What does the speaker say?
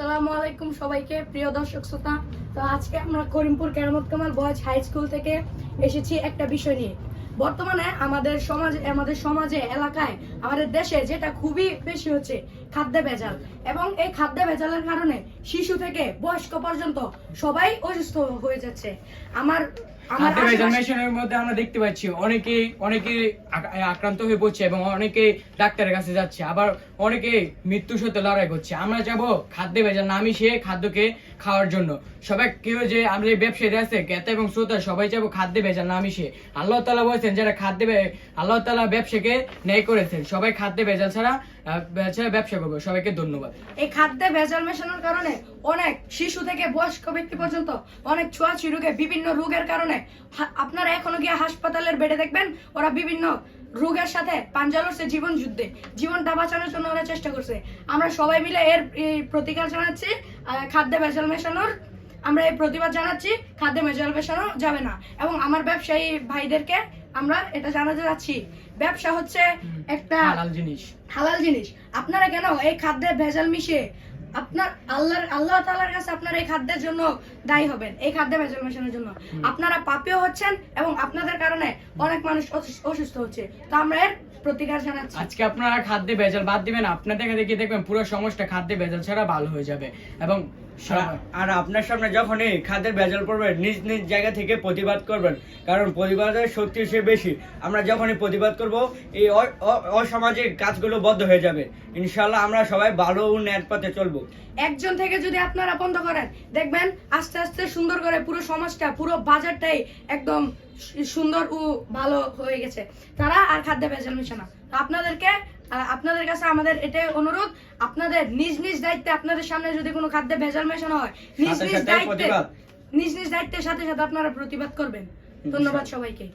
আসসালামু আলাইকুম সবাইকে, প্রিয় দর্শক শ্রোতা। তো আজকে আমরা Karimpur Keramat Kamal boys high school থেকে এসেছি একটা বিষয় নিয়ে। বর্তমানে আমাদের সমাজে আমাদের সমাজে, এলাকায়, আমাদের দেশে যেটা খুবই বেশি হচ্ছে খাদ্য ভেজাল। এবং এই খাদ্য ভেজালের কারণে শিশু থেকে বয়স্ক পর্যন্ত সবাই অসুস্থ হয়ে যাচ্ছে। আমার মেশিনের মধ্যে আমরা দেখতে পাচ্ছি অনেকে অনেকে আক্রান্ত হয়ে পড়ছে এবং অনেকে ডাক্তারের কাছে যাচ্ছে আবার অনেকে মৃত্যুর সাথে লড়াই করছে। আমরা যাব খাদ্য ভেজাল না মিশিয়ে খাদ্যকে খাওয়ার জন্য। সবাই কেউ যে আমরা যে ব্যবসায়ী আছে ক্রেতা এবং শ্রোতা সবাই যাব খাদ্য ভেজাল না মিশিয়ে। আল্লাহ তালা বলছেন যারা খাদ্য আল্লাহ তালা ব্যবসাকে ন্যায় করেছেন সবাই খাদ্য ভেজাল ছাড়া ব্যবসা সবাইকে ধন্যবাদ। এই খাদ্যে ভেজাল মেশানোর কারণে অনেক শিশু থেকে বয়স্ক ব্যক্তি পর্যন্ত অনেক রোগে, বিভিন্ন রোগের কারণে আপনারা এখনও গিয়ে হাসপাতালের বেডে দেখবেন, ওরা বিভিন্ন রোগের সাথে পাঞ্জা লড়ছে জীবন যুদ্ধে। জীবনটা বাঁচানোর জন্য ওরা চেষ্টা করছে। আমরা সবাই মিলে এর প্রতিকার জানাচ্ছি খাদ্যে ভেজাল মেশানোর। আমরা এই প্রতিবাদ জানাচ্ছি, খাদ্যে ভেজাল মেশানো যাবে না। এবং আমার ব্যবসায়ী ভাইদেরকে আমরা এটা জানাতে যাচ্ছি। ব্যবসা হচ্ছে একটা হালাল জিনিস। হালাল জিনিস। আপনারা কেন এই খাদ্যে ভেজাল মিশে আপনার আল্লাহর আল্লাহ তাআলার কাছে আপনার এই খাদ্যের জন্য দায়ী হবেন এই খাদ্যে ভেজাল মেশানোর জন্য আপনারা পাপীয় হচ্ছেন এবং আপনাদের কারণে অনেক মানুষ অসুস্থ হচ্ছে। তো আমরা এর প্রতিকার জানাচ্ছি। আজকে আপনারা খাদ্যে ভেজাল বাদ দিবেন আপনার দেখা দেখি দেখবেন পুরো সমাজটা খাদ্যে ভেজাল ছাড়া ভালো হয়ে যাবে। এবং আর- আপনার সামনে যখনই খাদ্যের ভেজাল পড়বে নিজ নিজ জায়গা থেকে প্রতিবাদ করবেন। কারণ প্রতিবাদের শক্তি সে বেশি। আমরা যখনই প্রতিবাদ করব এই অসামাজিক কাজগুলো বন্ধ হয়ে যাবে। ইনশাল্লাহ আমরা সবাই ভালো ও ন্যায় পথে চলবো। একজন থেকে যদি আপনারা বন্ধ করেন দেখবেন আস্তে আস্তে আস্তে সুন্দর করে পুরো সমাজটা পুরো বাজারটাই একদম সুন্দর ও ভালো হয়ে গেছে। তারা আর খাদ্য ভেজাল মিশে না। আপনাদেরকে আপনাদের কাছে আমাদের এটাই অনুরোধ আপনাদের নিজ নিজ দায়িত্বে আপনাদের সামনে যদি কোনো খাদ্য ভেজাল মেশানো হয় নিজ নিজ দায়িত্বে নিজ নিজ দায়িত্বের সাথে সাথে আপনারা প্রতিবাদ করবেন। ধন্যবাদ সবাইকে।